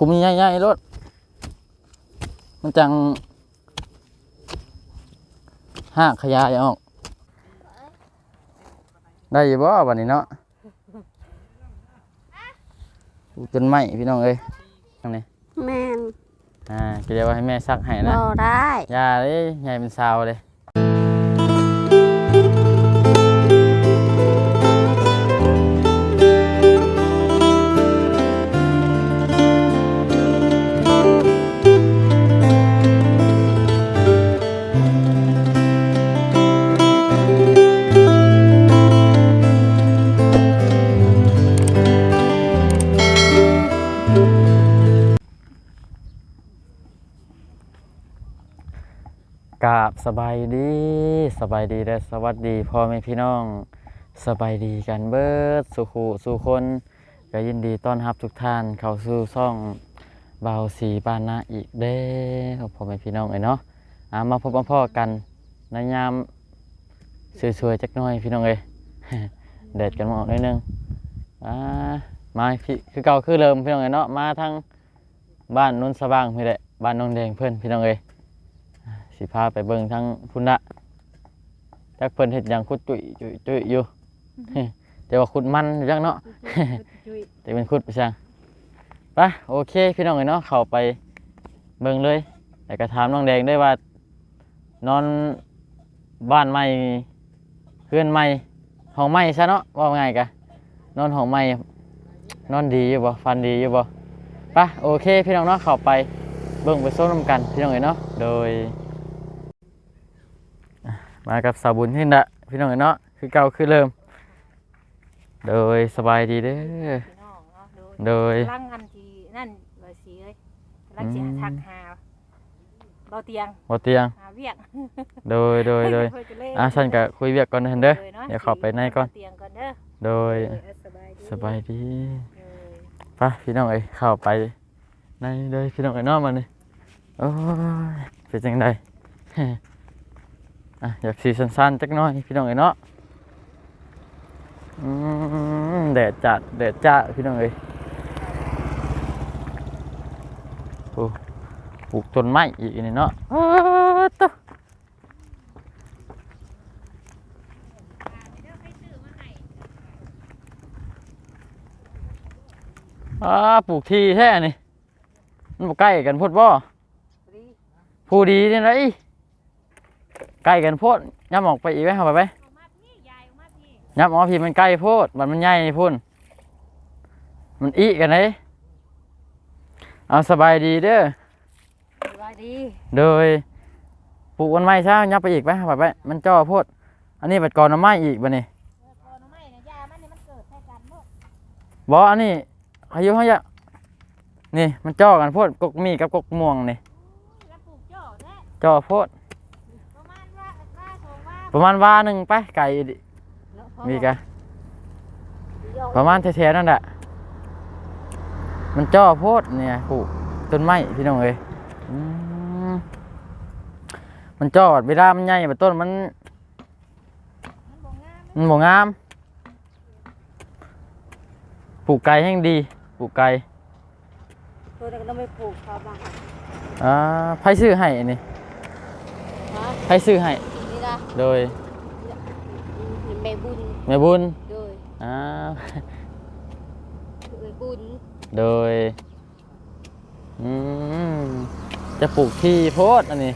คุมใหญ่ๆรถมันจังหากขยายออก ได้อยู่บ่วันนี้เนาะปลูกต้นไม้พี่น้องเอ้ยตรงนี้แม่นอ่าก็เดี๋ยวว่าให้แม่ซักให้นะบ่ได้อยาเลยใหญ่เป็นสาวเลย สบายดีสบายดีและสวัสดีพ่อแม่พี่น้องสบายดีกันเบิดสุขูสู่คนก็ยินดีต้อนรับทุกท่านเข้าสู่ช่องเบาสีปานะอีกเด้อพ่อแม่พี่น้องเอ้ยเนาะอ่ามาพบพ่อกันในยามสวยๆจักหน่อยพี่น้องเอ้ยแดดกันมาออกนิดนึงอ่ามาพี่คือเก่าคือเดิมพี่น้องเอ้ยเนาะมาทางบ้านนุ่นสว่างพี่แหละบ้านน้องแดงเพื่อนพี่น้องเอ้ย สิพาไปเบิ่งทั้งพุ่นละจักเพิ่นเฮ็ดหยังขุดจุยจุยจุยอยู่ แต่ว่าขุดมันอยู่จังเนาะ แต่เป็นขุดไปช่างไปโอเค พี่น้องเอ้ยเนาะเข้าไปเบิ่งเลยแต่ก็ถามน้องแดงได้วยว่านอนบ้านใหม่เพื่อนใหม่ห้องใหม่ซะเนาะว่าง่ายกะนอนห้องใหม่นอนดีอยู่บ่ฟันดีอยู่บ่ไปโอเค พี่น้องเนาะเข้าไปเบิ่งไปส้มนำกันพี่น้องเอ้ยเนาะโดย มากับสาวบุญที่นะพี่น้องเนาะคือเก่าคือเริ่ม โดยสบายดีเด้อ พี่น้องเนาะโดย กำลังอันที่นั่นเลยสีเลยกำลังสิอืมทักหาเบาเตียงบ่เตียง หาเวียกโดยโดยโดยเพิ่นก็เลยอะฉันก็คุยเวียกก่อนเด้อเด้อ ลนะเดี๋ยวเข้าไปในก่อน เตียงก่อนเด้อโดยเออสบายดีสบายดีเออไปพี่น้องเอ้ยเข้าไปในเลยพี่น้องเอ้ยเนาะมานี่โอ้ยเป็นจังได อะอยากสีสั้นๆจักหน่อยพี่น้องเอ้ยเนาะแดดจัดแดดจ้าพี่น้องเอ้ยโอ้ปลูกต้นไม้อีกนี่เนาะอ้าวตอ้าปลูกทีแท้นี่มันบ่ใกล้กันโพดบ่ผู้ดีนี่ไร ใกล้กันโพดย้ำออกไปอีกไหมเอาไปไปเอามาพี่ยายเอามาพี่ย้ำออกพี่มันใกล้โพดมันมันใหญ่นี่พุ่น มันอีกันเลยเอาสบายดีเด้อสบายดี โดยปลูกวันไม้ซะยับไปอีกไหมเอาไปไปมันจ่อโพด อันนี้ปัดก่อนเอาไม้อีกบ่นี่เออพอหน่อไม้นะยามันนี่มันเกิดใส่กันหมดบออันนี้อายุเขาจะนี่มันจ่อกันโพดกกมีกับกกม่วงนี่แล้วปลูกจ่อแท้จ่อโพด ประมาณว่าว่าสองว่า ประมาณวาหนึ่งไปไก่ดิมีกะประมาณแถวๆนั่นแหละมันจ่อโพดเนี่ยปลูกต้นไม้พี่น้องเอ้ยอืมมันจ่อเวลามันใหญ่แบบต้นมันมันบ่งามมันบ่งามปลูกไก่แห้งดีปลูกไก่ตัวนั้นก็ต้องไปปลูกชาวบ้านอ่าไผซื้อให้อันนี่ฮะไผซื้อให้ นี่นะโดยแม่บุญแม่บุญโดยอ่าเอ้ยบุญโดยอืมจะปลูกที่โพดอันนี้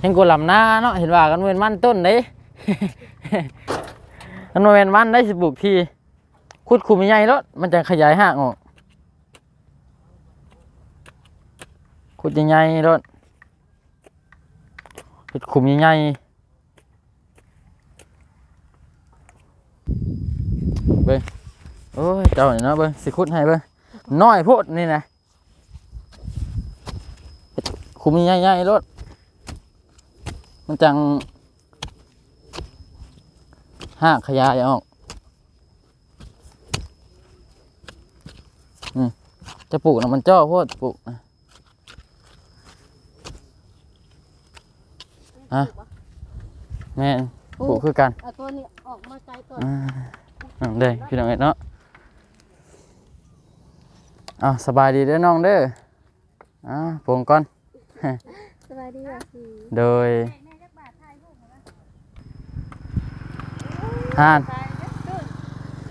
เห็นกูลำหน้าเนาะเห็นว่ากันเวนมันต้นเด้กันเวนมันได้สิปลูกที่ขุดคุมใหญ่แล้วมันจะขยายห่างออกขุดใหญ่ๆแล้ วขุดคุมใหญ่ๆเบิ้งโอ้ยเจ้านี่เนาะเบิ้งสิขุดให้เบิ้งน้อยโพดนี่นะเฮ็ดคุมใหญ่ๆรถมันจังห่าขยายออกจะปลูกนะมันเจ่อโพดปลูกนะ ฮะ แม่นปลูกคือกันเอาตัวนี้ออกมาไกลก่อนอ่านั่นเด้พี่น้องเอ็ดเนาะอ้าวสบายดีเด้อน้องเด้ออ่าปรุงก่อน สบายดีอะสิโดยห่าน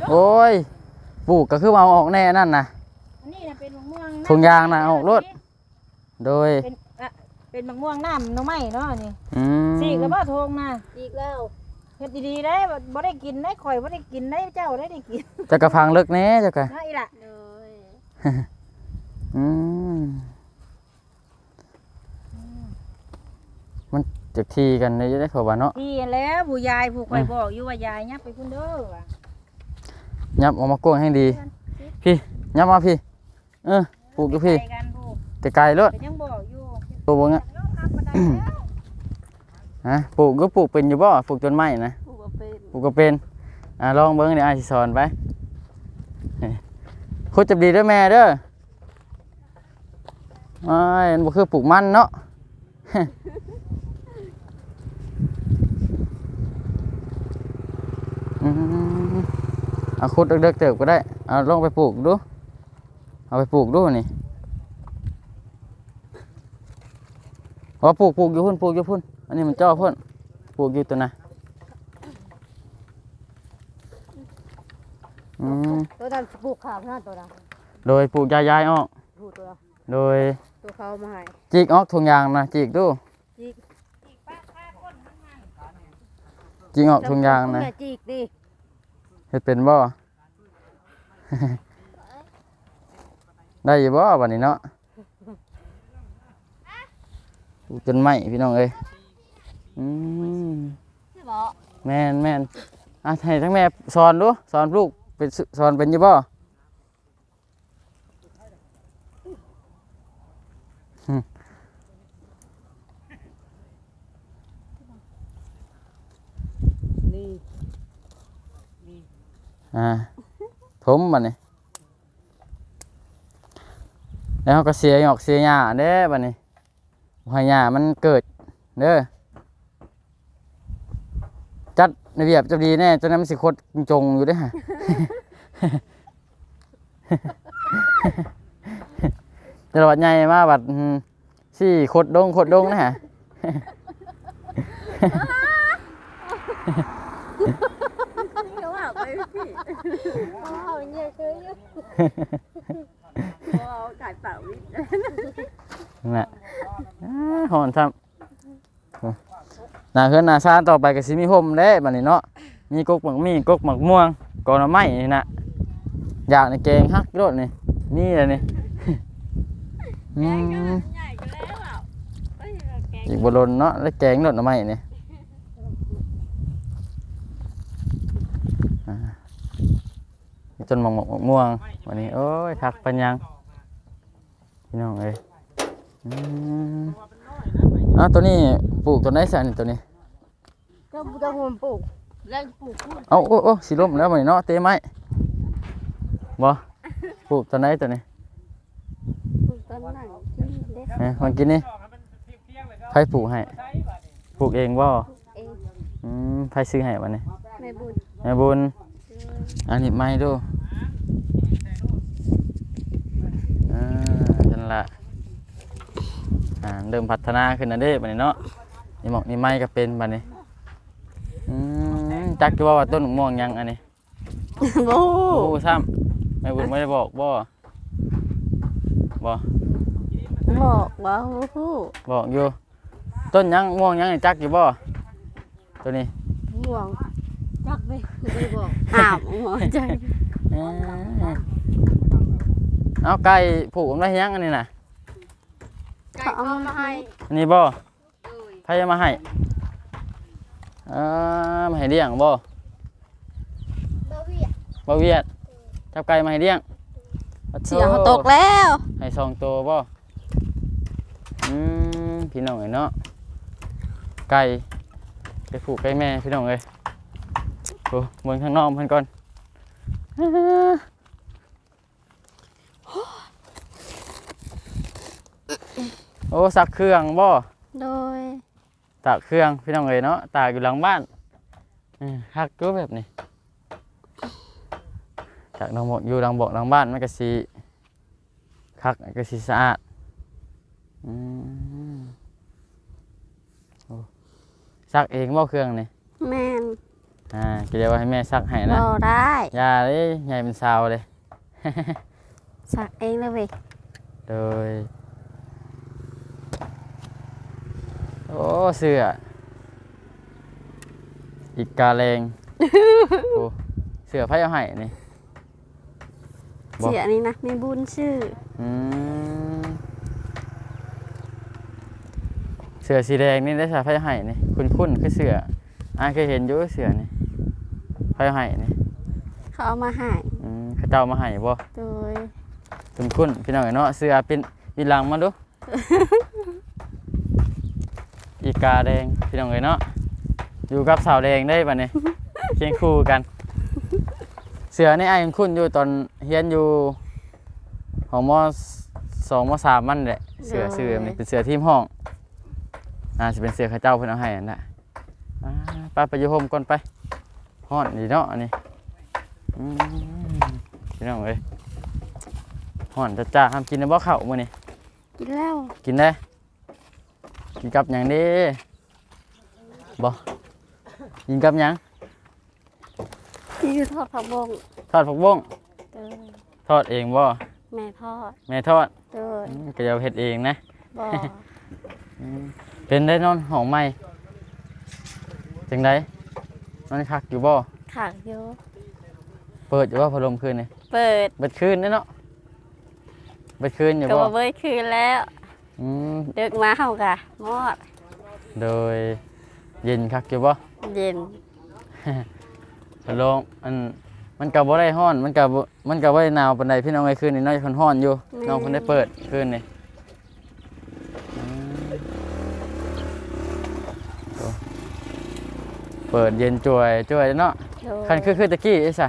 โอ้ยปลูกก็คือมาเอาออกแน่นั่นนะอันนี้นะเป็นมะม่วงถุงยางน่ะเอาออกรถโดยเป็นอะ เป็นมะม่วงน้ำหน้ำไม้เนาะนี่อืมสี่กระบอกทงนะอีกแล้วเฮ็ดดีๆได้บ่บ่ได้กินได้ข่อยบ่ได้กินได้เจ้าได้ได้กินจะกระพังเลิกแน่จะกะ เนาะอีหล่ะเลยอืมมันจะทีกันได้จะได้เขาว่าเนาะที่แล้วผู้ยายผู้ข่อยบอกอยู่ว่ายายยับไปพุ่นเด้อว่ะยับออกมากวางให้ดี พี่ยับมาพี่ เออปลูกอยู่พี่ไปกันผู้ไกลๆรถ ก็ยังบอกอยู่ ปลูกบ่เงี้ยเนาะครับบ่ได้แล้วฮะปลูกก็ปลูกเป็นอยู่บ่ปลูกต้นไม้นะผูกว่าเป็นปลูกก็เป็นอ่าลองเบิ้งเดี๋ยวอายสิสอนไปเฮ้ยคุดจับดีเด้วยแม่เด้ออ้ายมันบ่คือปลูกมันเนาะอืมเอาคุดเด็กๆเติบก็ได้ เอาลองไปปลูกดู เอาไปปลูกดูนี่ พอปลูกปลูกอยู่พุ่นปลูกอยู่พุ่น อันนี้มันจ่อพุ่นปลูกอยู่ตัวน่ะอืมตัวนั้นปลูกขาวนะตัวนั้นโดยปลูกยายๆออกปลูกตัว โดยตัวเขามาให้จีกออกทุงยางนะจีกดูจิกจีกออกทุงยางนะแม่จิกดิเฮ็ดเป็นบ่ ได้อยู่บ่บัดนี้เนาะป ลูกต้นไม้พี่น้องเอ้ยอืมใช่บ่แม่นแม่นอะให้ทั้งแม่สอนดูสอนลูกเป็นสสอนเป็นอยู่บ่นี่อ่าผมบัดนี้แล้วเราก็เสียหยอกเสียหญ้าเด้บัดนี้ บ่ให้หญ้ามันเกิดเด้อจัดระเบียบจะดีแน่จนนั้นมันสิคดจงอยู่เด้อฮะจะวัดใหญ่มาบัดอืมสี่คดดงคดดงนะฮะเขาเอาไปพี่เอาเนี่ยเคยอยู่เอาไก่เป่าวินั่ นแหละหอนทำนาเฮือนนาซานต่อไปก็สิมีห่มเด้บัดนี้เนาะมีกกหมักมีกกหมักม่วงกอนไม้นี่นะอยากในแกงฮักโลดนี่มีเลยนี่อืมอีกบรนเนาะแล้วแกงโลดหน่อไม้นี่อ่าจนหมองหมกม่วงวันนี้โอ้ยทักปัญญังพี่น้องเอ้ย อืมอ้าวตัวนี้ปลูกตัวไหนสันตัวนี้ก็จะหุ่นปลูกแล้วปลูกพูดเอาโอ้โอ้สิล่มแล้วมันเนาะเตะไม้บ่ปลูกตัวไหนตัวนี้ปลูกต้นไหนที่เล็กเอ้ยมันกินนี่ใครปลูกให้ปลูกเองบ่เองอืมใครซื้อให้วันนี้แม่บุญแม่บุญอันนี้ไม้ดูอ่าจันละ อ่าเริ่มพัฒนาขึ้นแล้วเด้บัดนี้เนาะนี่หมอกนี่ไม้ก็เป็นบัดนี้อืมจักอยู่ว่าว่าต้นม่วงยังอันนี้โอ้โอ้ซ้ำแม่บุญไม่ได้บอกบ่บ่บอกว่าโอ้โหบอกอยู่ ต้นยังม่วงยังนี่จักอยู่บ่ตัวนี้ห่วงจักไปไม่บอกห้ามหัวใจเอ้ยเอาไก่ผูกได้ยังอันนี้น่ะ ไก่เอามาให้อันนี้บ่เลยใครจะมาให้เอ่ามาให้เลี้ยงบ่บาเวียบ่เวียดจับไก่มาให้เลี้ยงเสียเขาตกแล้วให้สองตัวบ่อืมพี่น้องเอ้ยเนาะไก่ไปผูกไก่แม่พี่น้องเอ้ยโอ้เบิ่งข้างนอกเพิ่นก่อน อ้สักเครื่องบ่โดย ตากเครื่องพี่น้องเอ๋ยเนาะตากอยู่หลังบ้านเออฮักตัวแบบนี้ตากน้องหมดอยู่หลังบอกหลังบ้านมันก็สีพักก็สิสะอาดอืมโอ้ซักเองบ่เครื่องนี่แม่นอ่าก็เดี๋ยวว่าให้แม่ซักให้นะบ่ได้อย่าเลยใหญ่เป็นสาวเลย สักเองเลยเว้ย โดย โอ้เสื้ออีกกาแรงโอ้เสื้อไพ่เอาให้นี่บ่เสียนี่นะมีบุญชื่อ อืมเสื้อสีแดงนี่ได้ใส่ไพ่เอาให้นี่คุณคุ้นๆคือเสื้ออ่าเคยเห็นอยู่เสื้อนี่ไพ่เอาให้นี่เขาเอามาให้อืมเขาเจ้ามาให้บ่โดย คุณคุ้นๆพี่น้องเอ๋ยเนาะเสื้อเป็นอีหลังมาดูอี กาแดงพี่น้องเอ๋ยเนาะอยู่กับสาวแดงได้ปะเนี่ย เคียงคู่กัน เสือนี่ไอ้ายคุ้นอยู่ตอนเฮียนอยู่ของมสองมสามมันแหละเสือเสือนี่เป็นเสือทีมห้องน่าจะเป็นเสือเข้าเจ้าเพิ่นเอาให้นั่นแหละอ่าไปไปอยู่โฮมก่อนไปฮ้อนดีเนาะอันนี้อืมพี่น้องเอ้ยฮ้อนจ้าจ้าห้ามกินนะบ่ข้าวมื้อนี้กินแล้วกินได้ กินกับหยังเด้บ่กินกับหยังที่คือทอดผักบงทอดผักบุ้งโดยทอดเองบ่แม่ทอดแม่ทอดโดยอืมก็จะเฮ็ดเองนะบ่ อืมเป็นได้นอนห้องใหม่จังไดนอนคักอยู่บ่ขังอยู่เปิดอยู่บ่พัดลมคืนนี่เปิดเบิดคืนเด้อเนาะเบิดคืนอยู่ก็บ่บ่เบิดคืนแล้ว อืมดึกมาเฮากะมอดโดยเย็นคักอยู่บ่ เย็นพัดลมอันมันก็บ่ได้ร้อน มันก็บ่มันก็บ่ได้หนาวปานใดพี่น้องไอ้คืนนี่น้อยคนร้อนอยู่ น้องเพิ่นได้เปิดคืนนี่อืมโอ้เปิดเย็นจ่วยจ่วยเนาะโดยคันคือคือตะกี้ไอ้ซะ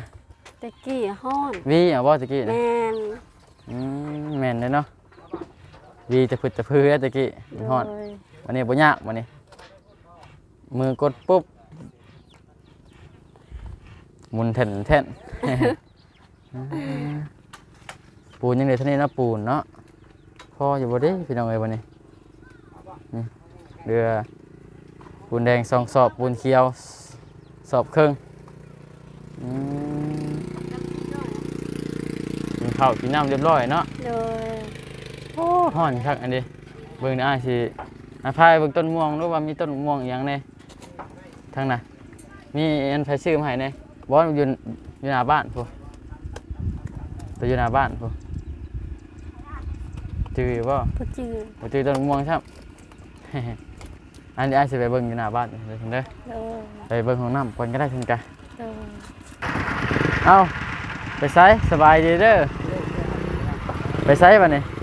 ตะกี้ฮ้อนวีอะบ่ตะกี้นะแม่นอืมแม่นเลยเนาะ วีจะพึ่จะพื้นตะกี้มันฮ้อนโดยวันนี้บ่ยากวันนี้ มือกดปุ๊บหมุนแท่นแท่น ปูนยังเหลือเท่านี้เนาะปูนเนาะพออยู่บ่เด้พี่น้องเอ้ยวันนี้นี่เรือปูนแดงสองสอบปูนเขียวสอบครึ่งอืมกินข้าวกินน้ำเรียบร้อยเนาะโดย โอ้ห่อนคักอันนี้เบิ่งได้สิอาพายเบิ่งต้นม่วงรู้ว่ามีต้นม่วงอหย่างแน่ทางน่ะมีอันไผซื้อมาให้แน่บ่อยู่อยู่หน้าบ้านพุตัวอยู่หน้าบ้านพุจือบ่ผู้จือบ่จือต้นม่วงครับอันนี้อ้ายสิไปเบิ่งอยู่หน้าบ้านเด้อเด้อโดยไปเบิ่งห้องน้ำก่อนก็ได้เพิ่นกะโดยเอ้าไปไสสบายดีเด้อไปไสบัดนี้ใ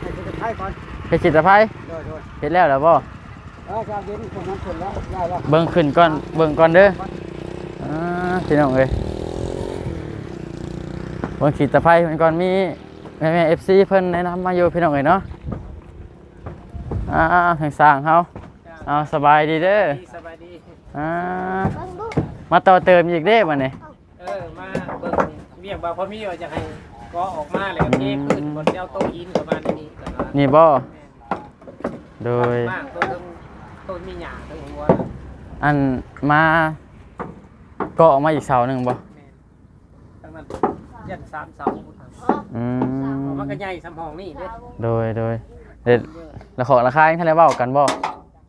ห้จะไปก่อนเฮ็ดจิตรภัยโดยโดยเฮ็ดแล้วแล้วบ่เออจะเย็นคนนั้นคนแล้วได้แล้วเบิ่งขึ้นก่อนเบิ่งก่อนเด้ออ่าพี่น้องเอ้ยเบิ่งขีดตะไคร้มันก่อนมีแม่แม่เอฟซีเพิ่นแนะนำมาอยู่พี่น้องเอ้ยเนาะอ่าทางสร้างเฮาเอาสบายดีเด้อสบายดีอ่ามาต่อเติมอีกเด้บัดนี้เออมาเบิ่งเรียกว่าพ่อมีว่าจะให้ก็ออกมาแล้วเทพื้นบนเจ้าโต๊ะอินประมาณนี้ก็ว่า นี่บ่โดยมากต้นต้นมีหญ้าทั้งหัวอันมาก็ออกมาอีกเสาหนึ่งบ่ทั้งนั้นยันสามเสาอืมมันก็ใหญ่สำห้องนี่เด้โดยโดยเด็ดแล้วขอราคายังทันได้เว้ากันบ่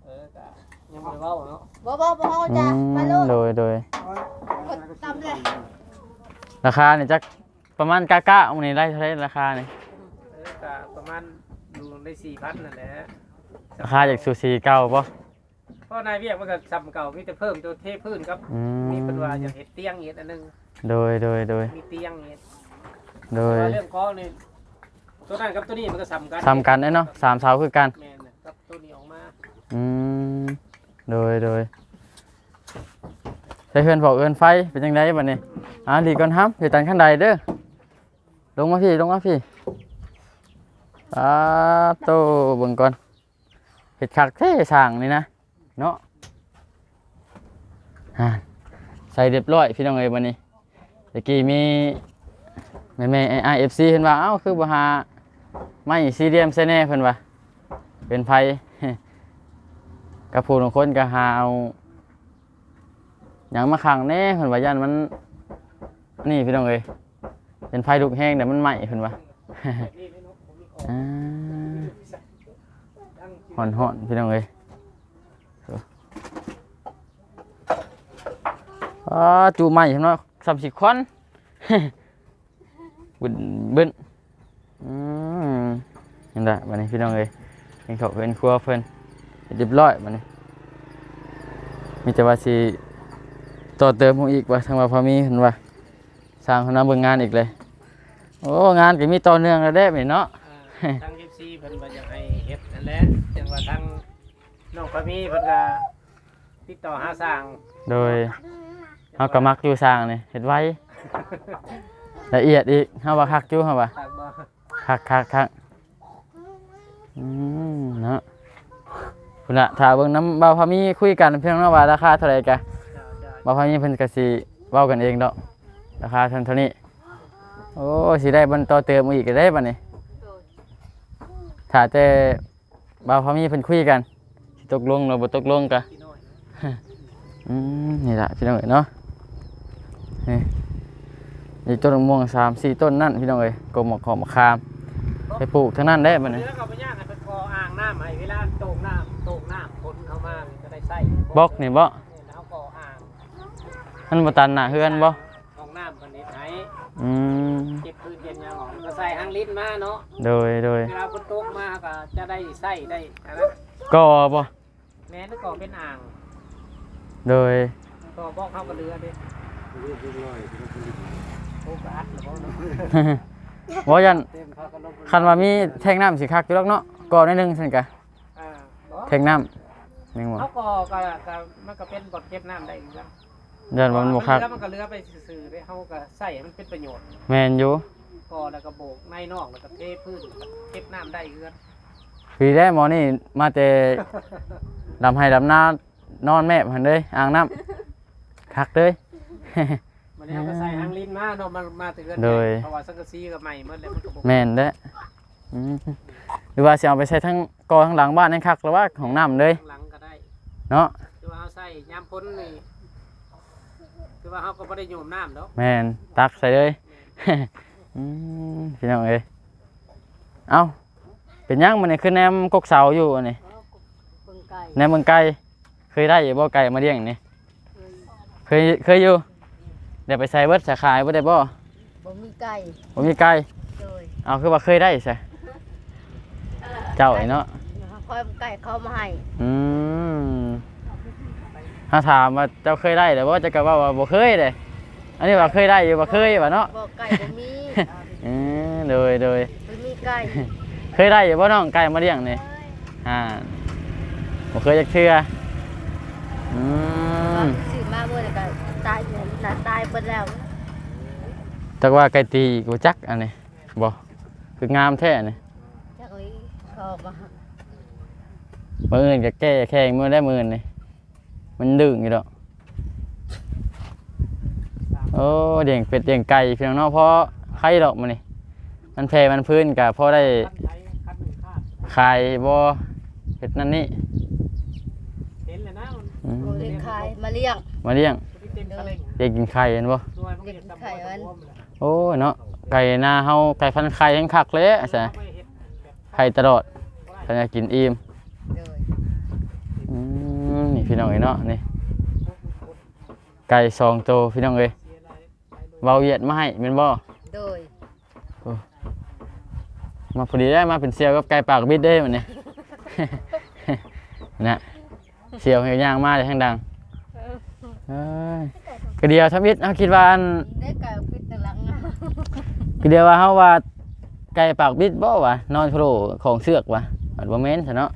เออก็ยังบ่ได้เว้าเนาะบ่บ่บ่เฮาอืจ้ะมมาลูกโดยโดยตำเลยราคาเนี่ยจักประมาณกะกะมื้อนี้ได้เท่าไหร่ราคานี่เออก็ประมาณ อยู่ใน4,000นั่นแหละราคาจากซูซีเก่าป่ะเพราะนายเวียกมันก็ซ้ำเก่ามีแต่เพิ่มตัวเทพื้นครับอืมมีเป็นว่าอยากเห็ดเตียงเห็ดอันหนึงโดยโดยโดยมีเตียงเห็ดโดแต่ยว่าเรื่องก้อนนี่ตัวนั้นกับตัวนี้มันก็ซ้ำกันทำกันได้เนาะสามเสาคือกันแม่นน่ะกับตัวนี้ออกมาอืมโดยโดยใช้เพื่อนบอกเอินไฟเป็นยังไงบัดนี้อ่าดีก่อนครับอยู่ตันข้างใดเด้อลงมาพี่ลงมาพี่ อ่าโตเบิ่งก่อนเห็ดคักเท่สร้างนี่นะเนาะใส่เรียบร้อยพี่น้องเอ้ยบัดนี้ตะกี้มีแม่แม่ไอเอฟซีเห็นว่าเอ้าคือบ่หาไม่ซีเรียมเซเน่เพิ่นว่าเป็นไผกระพูนคนก็หาเอาหยังมาขังแน่เพิ่นว่าย่านมันนี่พี่น้องเอ้ยเป็นไฟลุกแห้งแต่มันไหม้เพิ่นว่า อ่าห่อนห่อนพี่น้องเอ้ยอ๋อจูใหม่เห็นว่าสามสิบคนบึนบึนอืมเห็นได้บัดนี้พี่น้องเอ้ยเป็นเขาเป็นครัวเพิ่นเรียบร้อยบัดนี้มีแต่ว่าสิต่อเติมผมอีกว่าทางว่าพอมีเห็นว่าสร้างคณะเบิ่งงานอีกเลย โอ้ งานก็มีต่อเนื่องแล้วเด้นี่เนาะ อ่าทาง FC เพิ่นว่าอยากให้เฮ็ดนั่นแหละจังว่าทางน้องพามีเพิ่นก็ติดต่อหาสร้างโดยเฮาก็มักอยู่สร้างนี่เฮ็ดไว้ละเอียดอีกเฮาว่าคักอยู่เฮาว่าทางบ่คักคักคักอืมเนาะพุ่นน่ะถ้าเบิ่งน้ำบ่าวพามีคุยกันเพียงเนาะว่าราคาเท่าไหร่กะเจ้าเจ้าบ่าวพามีเพิ่นก็สิเว้ากันเองดอกราคาเท่าเท่านี้โอ้สิได้บันต่อเติมอีกก็ได้บัดนี้ ถ้าแต่บ่าวพามีเพิ่นคุยกันสิตกลงหรือบ่ตกลงกะพี่น้อยอืมนี่ละพี่น้องเอ๋ยเนาะนี่นี่ต้นมะม่วงสามสี่ต้นนั่นพี่น้องเอ๋ยกลมหมอกขอมมะขามไปปลูกทั้งนั้นได้บัดนี้แล้วก็บ่ยากให้เพิ่นก่ออ่างน้ำให้เวลาโตกน้ำโตกน้ำคนเข้ามามันก็ได้ใช้บล็อกนี่บ่แล้วก่ออ่างมันบ่ตันน่ะเฮือนบ่ห้องน้ำเพิ่นเฮ็ดให้อืมเก็บ ใส่หางลิ้นมาเนาะโดยโดยเวลาฝนตกมาก็จะได้ใส่ได้อันนั้นก็บ่แม่นก็เป็นอ่างโดยก็บอกเข้ากับเรือเด้โอ้กอัดแล้วบ่เนาะบ่ยันเต็มเขาก็ลงไปคันว่ามีแทงน้ำสิคักอยู่ดอกเนาะก่อในอยหนึงซั่นกะอ่าบ่แทงน้ำแม่งบ่เขาก็ก็ก็มันก็เป็นบทเก็บน้ำได้อีกแล้วยันว่ามันบ่คักแล้วมันก็เรือไปซื่อๆได้เขาก็ใส่ให้มันเป็นประโยชน์แม่นอยู่ ก็แล้วก็โบกในนอกแล้วก็เทพื้นแล้วก็เก็บน้ำได้อีกแล้วปีแรกหมอนี่มาแต่ดำให้ดำนานอนแม่หั่นเด้ยอ่างน้ำคักเด้ยมันนี้เขาก็ใส่หางลิ้นมาเนาะมามาถึงกันโดยเพราะว่าสังกะสีก็ใหม่หมดแล้วมันก็บ่แม่นเด้ออืมหรือว่าสิเอาไปใช้ทั้งกอทั้งหลังบ้านนั่นคักหรือว่าของน้ำเลยข้างหลังก็ได้เนาะคือว่าเขาใส่ยามพ้นนี่คือว่าเขาก็ไม่ได้โยมน้ำแล้วแม่นตักใส่เลยอืม พี่น้องเอ้ยเอ้าเป็นยังมันนี่คือแนมกกเสาอยู่อันนี่เบิ่งไก่แนมเมืองไก่เคยได้อยู่บ่ไก่มาเลี้ยงนี่เคยเคยอยู่เดี๋ยวไปใส่เบิดสาขายบ่ได้บ่บ่มีไก่บ่มีไก่โดยเอาคือว่าเคยได้ใช่เจ้าไอ้เนาะคอยไก่เข้ามาให้อืมถ้าถามว่าเจ้าเคยได้แต่ว่าจะกลับว่าว่าบ่เคยเลย อันนี้ว่าเคยได้อยู่บ่เคยว่าเนาะบ่ไก่บ่มีอืมโดยโดยบ่มีไก่เคยได้อยู่บ่น้องไก่มาเลี้ยงนี่อ่าบ่เคยจักเทื่ออืมซื้อมาเมื่อไหร่ก็ตายอยู่น่ะตายเบิดแล้วจักว่าไก่ตีกูจักอันนี้บ่คืองามแท้อันนี่จักเลยเขามามื้ออื่นก็แก้แข่งมื้อได้มื้อนี่มันดึงอยู่ดอก โอ้เลี้ยงเป็ดเลี้ยงไก่พี่น้องเนาะเพราะไข่ดอกมันนี่มันแพร่มันพื้นก็พอได้คัดไทยคัดหนึ่งคาดขายบ่เฮ็ดนั่นนี่เห็นเลยนะมันอืมบ่เลี้ยงไข่มาเลี้ยงมาเลี้ยงที่เต็มทะเลงอยากกินไข่เห็นบ่ด้วยมันก็จะจำไข่มันโอ้ยเนาะไก่หน้าเฮาไก่พันไข่แห่งคักเลยอะใช่ไม่เห็นแบบไข่ตลอดเพิ่นอยากกินอิ่มโดยอืมนี่พี่น้องเอ้ยเนาะนี่ไก่สองโตวพี่น้องเอ้ย เว้าเหยียดมาให้แม่นบ่โดยมาพอดีได้มาเป็นเซียวกับไก่ปากบิดเด้มันนี่ นะเซียวเฮียย่างมาเลยทางดังเอ้ยก็เดียวทำอิดเฮาคิดว่าอันได้ไก่ปิดตะหลังอะก็เดียวว่าเฮาว่าไก่ปากบิดบ่วะนอนโผล่ของเสือกวะอันบ่แม่นซะเนาะ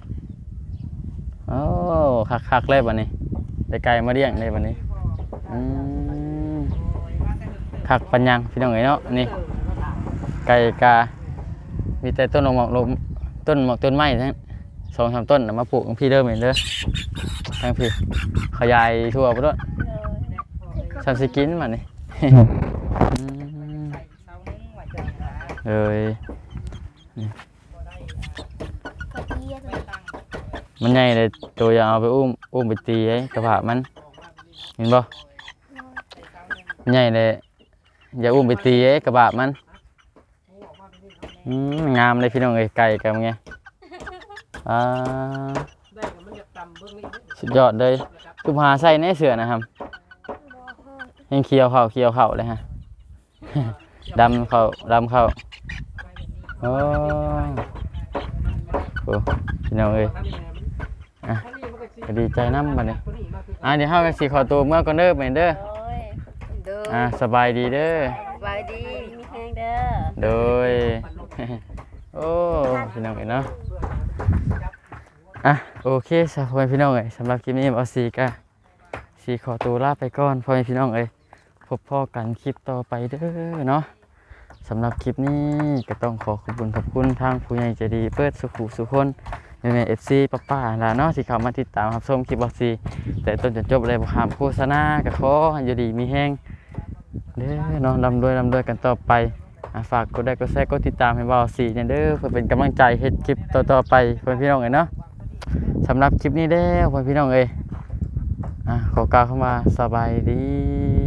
โอ้คักๆเลยบัดนี้ได้ไก่มาเลี้ยงเลยบัดนี้อืม คักปัญญังพี่น้องเอ้ยเนาะนี่ไก่กา มีแต่ต้นหมอกลมต้นหมอกต้นไม้ทั้งสองสามต้นน่ะมาปลูกของพี่เดิมเห็นเด้อทั้งพี่ขยายทั่วไปด้วยซันสกินมานี่อืมเลยนี่อะตัวมันใหญ่เลยตัวอย่าเอาไปอุ้มอุ้มไปตีไอ้กระบะมันเห็นบ่มันใหญ่เลย อย่าอุ้มไปตีไอ้กระบะมันงามเลยพี่น้องเอ้ยไก่กันไงอ่าสุดยอดเลยคือพาใส่ในเสือนะครับยังเคียวเข่าเคียวเข่าเลยฮะดำเข่าดำเข่าโอ้โหพี่น้องเอ้ยอะดีใจน้ำบัดนี้อะเดี๋ยวเฮาก็สิขอตัวเมื่อก่อนเด้อแม่นเด้อ อ้ยดูอ่าสบายดีเด้อ สบายดี มีแฮงเด้อ โดย โอ้ พี่น้องเอ้ยเนาะ อะโอเคสำหรับพี่น้องเอ้ยสำหรับคลิปนี้เอาสีกะสีขอตัวลาไปก่อนพ่อแม่พี่น้องเอ้ยพบพ่อกันคลิปต่อไปเด้อเนาะสำหรับคลิปนี้ก็ต้องขอขอบคุณขอบคุณทางผู้ใหญ่ใจดีเปิดสุขุสุคนในในเอฟซีป้าป้าๆล่ะเนาะที่เข้ามาติดตามรับชมคลิปบอกซีแต่ต้นจนจบเลยบ่ห้ามโฆษณาก็ขอให้อยู่ดีมีแห้ง เด้อเนาะลำด้วยลำด้วยกันต่อไปอะฝากกดไลค์กดแชร์กดติดตามให้บ่าวสีเนี่ยเด้อเพื่อเป็นกำลังใจเฮ็ดคลิปต่อๆไปเพื่อนพี่น้องเอ้ยเนาะสำหรับคลิปนี้เด้อเพื่อนพี่น้องเอ้ยอะขอกล่าวเข้ามาสบายดี